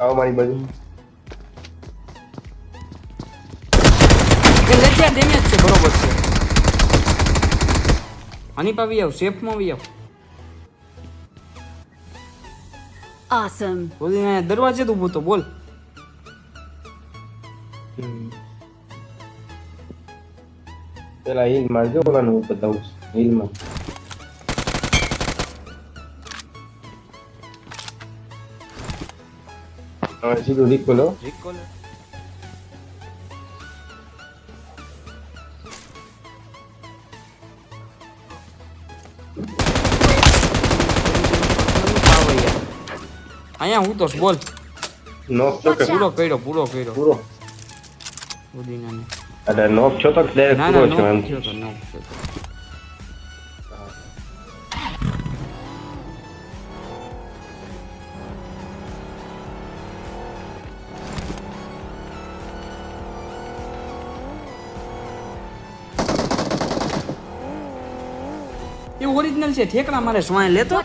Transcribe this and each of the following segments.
આવો મારી બાજુ. એ લેજે ડેમેજ છે બરોબર છે. આની પાવી આવ શેફમાં વી આવ. Awesome. બોલી અહીંયા દરવાજે તો ઊભો તો બોલ. પેલા હિલ મારજો ઓલાનું બતાવું હિલમાં. હવે સીધું રિકોલ હો રિકોલ અહીંયા હું તો બોલ નોક છો કે પૂરો કર્યો પૂરો કર્યો પૂરો ઉદીનાને એટલે નોક છો તો ડાયરેક્ટ ના ના પૂરો છો નો એમ એ ઓરિજિનલ છે ઠેકડા મારે સ્વાય લેતો.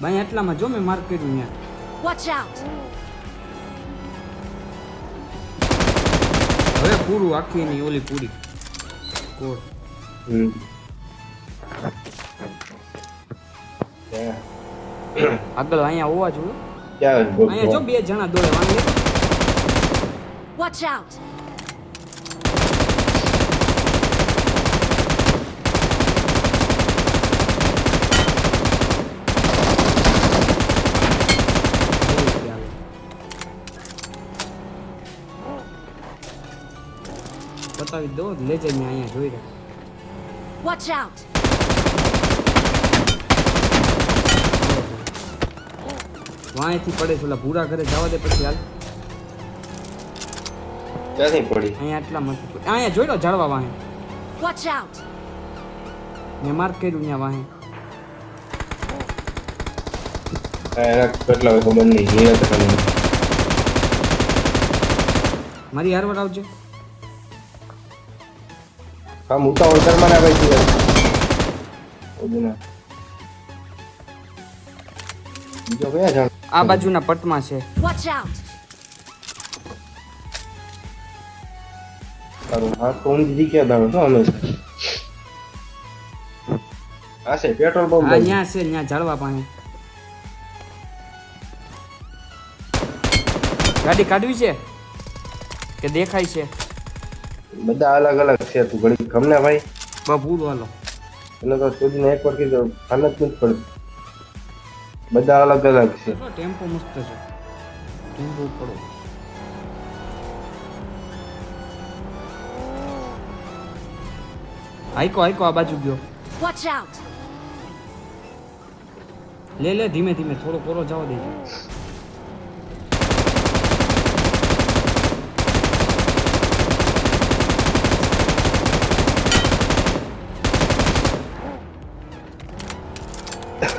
ભાઈ એટલામાં જો મેં માર્ક કર્યું ત્યાં. હવે પૂરું આખી ની ઓલી પૂરી. કોડ આગળ અહીંયા હોવા જોઈએ. અહીંયા જો બે જણા દોડે વાંગે વોચ out. બતાવી દો લેજે મેં અહીંયા જોઈ રહ્યા. વોચ આઉટ વાંયથી પડે છે ઓલા ભૂરા ઘરે જવા દે પછી હાલ. ક્યાંથી પડી? અહીંયા આટલા મત અહીંયા જોઈ લો ઝાડવા વાહે. વોચ આઉટ મેં માર્ક કર્યું ત્યાં વાહે. કેટલા હોય ખબર નહીં મારી હારવાર આવજો. આમ ઉતાવળ કરવા ના ભાઈ ઓજના. બીજો કયા જાણ? આ બાજુના પટમાં છે. તારું તો દાણો છો હંમેશા આ છે પેટ્રોલ પંપ હા છે ત્યાં ઝાડવા પાણી ગાડી કાઢવી છે? કે દેખાય છે? બધા અલગ અલગ છે તું ઘડી ગમને ભાઈ? બપૂર વાલો. એટલે તો શોધીને એક વાર કીધું ખાન જ નથી પડતું. બધા અલગ અલગ છે. ટેમ્પો મસ્ત છે. ટેમ્પો પડો. આઈકો આઈકો આ બાજુ ગયો. વોચ આઉટ લે લે ધીમે ધીમે થોડો કોરો જવા દેજો.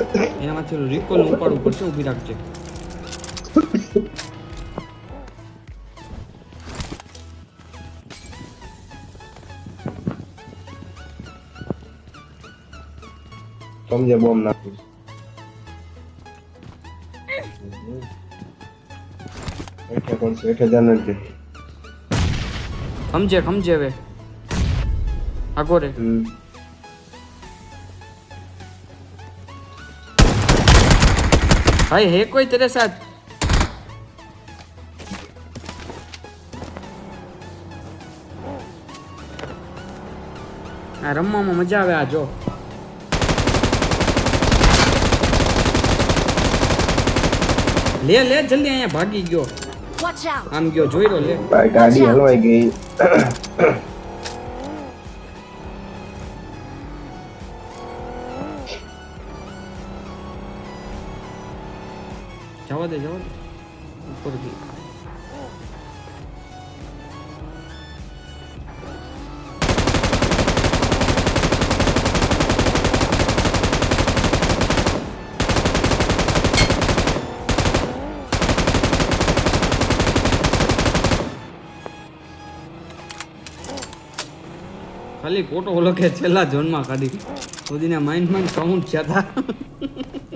એનામાંથી ઓલું રિકોલ ઉપાડવું પડશે ઊભી રાખજે સમજે બોમ્બ નાખું હેઠે કોણ છે હેઠે જાણ નથી સમજે સમજે હવે આગો રે હમ ભાઈ હે કોઈ તેરે સાથ આ રમવામાં મજા આવે આ જો લે લે જલ્દી અહીંયા ભાગી ગયો Watch out. આમ ગયો જોઈ લો લે ભાઈ ગાડી હલવાઈ ગઈ যাওয়া দে যাওয়া দে উপরে দিয়ে ખાલી ખોટો ઓલો કે છેલ્લા ઝોનમાં કાઢી ઓદીના માઇન્ડ માઇન્ડ કાઉન્ટ થયા હતા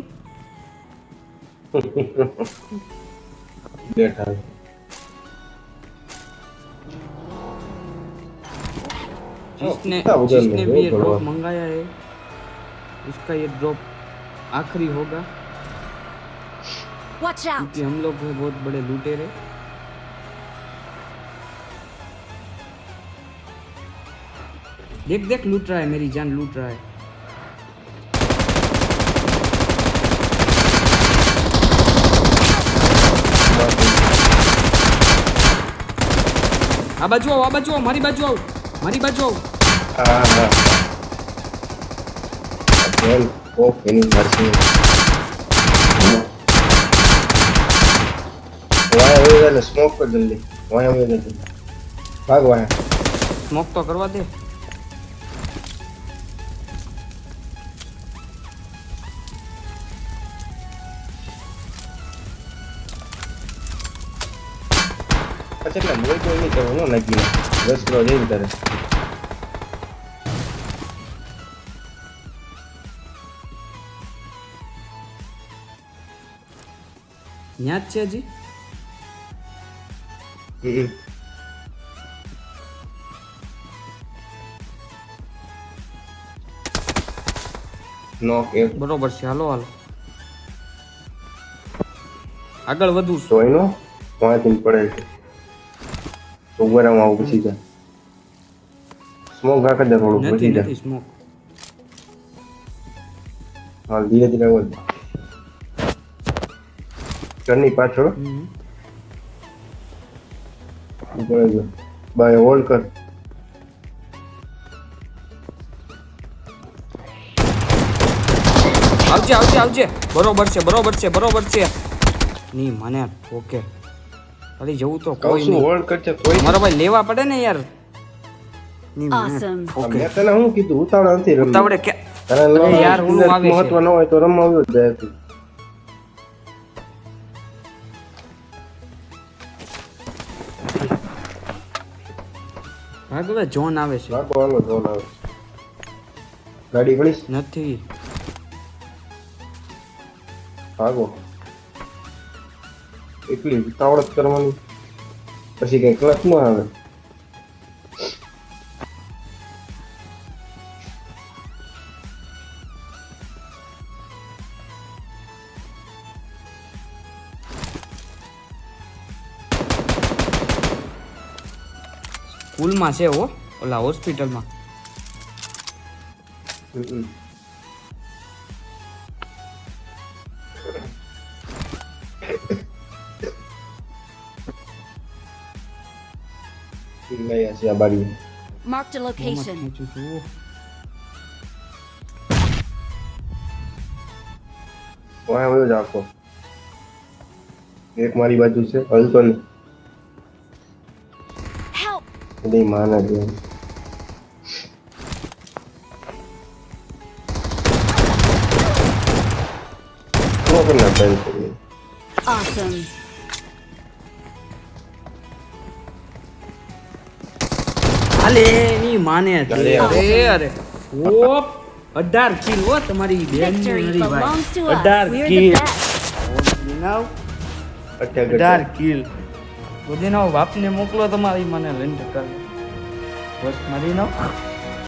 બેઠા जिसने जिसने भी ये ड्रॉप मंगाया है उसका ये ड्रॉप आखिरी होगा! क्योंकि हम लोग हैं बहुत बड़े लुटेरे। देख देख लूट रहा है मेरी जान लूट रहा है। આ બાજુ આવો આ બાજુ આવો મારી બાજુ આવો મારી બાજુ આવો. હા હા બેન ઓફ એની મરસી વાયા હોય એટલે સ્મોક કર જલ્દી વાયા હોય જલ્દી ભાગ વાયા સ્મોક તો કરવા દે. એટલે કોઈ નહીં તો ન લાગી દસ કિલો જેવી કરે ન્યા જ છે હજી. નોક એક બરોબર છે હાલો હાલો આગળ વધુ. સોયનો પાંચ વાંચીને પડે છે તો ઉભરામાં આવું પછી જાય. સ્મોક રાખે થોડુંક નથી પછી જાય. સ્મોક હા ધીરે ધીરે વધ. ઘરની પાછળ. પડે છે બાય હોલ્ડ કર. આવજે આવજે આવજે. બરોબર છે બરોબર છે બરોબર છે. ની મને ઓકે ખાલી જવું તો કોઈ નહીં. હોલ્ડ કરજે કોઈ મારો ભાઈ લેવા પડે ને યાર. ઓકે. મેં તને હું કીધું? ઉતાવળ નથી રમવું. ઉતાવળે કે તને યાર હું આવે મહત્વ ન હોય તો રમાવ્યો જ જાય તું. ભાગ જોન આવે છે. ભાગો હાલો જોન આવે ગાડી પડીશ નથી. ભાગો. એટલી ઉતાવળ જ કરવાની. પછી કઈ ક્લચ ન આવે. સ્કૂલમાં છે હો ઓલા હોસ્પિટલમાં. લઈ આશે આ બારી Marked a location. વાહ વયો જ આખો એક મારી બાજુ છે હલતો નહીં Help! બધી માને છે? Awesome. હાલે ની માને છે. અરે, અરે ઓપ અઢાર કિલ હો તમારી બેન us. અઢાર We're કિલ the best. અઢાર ઘટે. કિલ બુદ્ધિનો બાપને મોકલો તમારી મને લઈને ટક્કર બસ મારી નાવ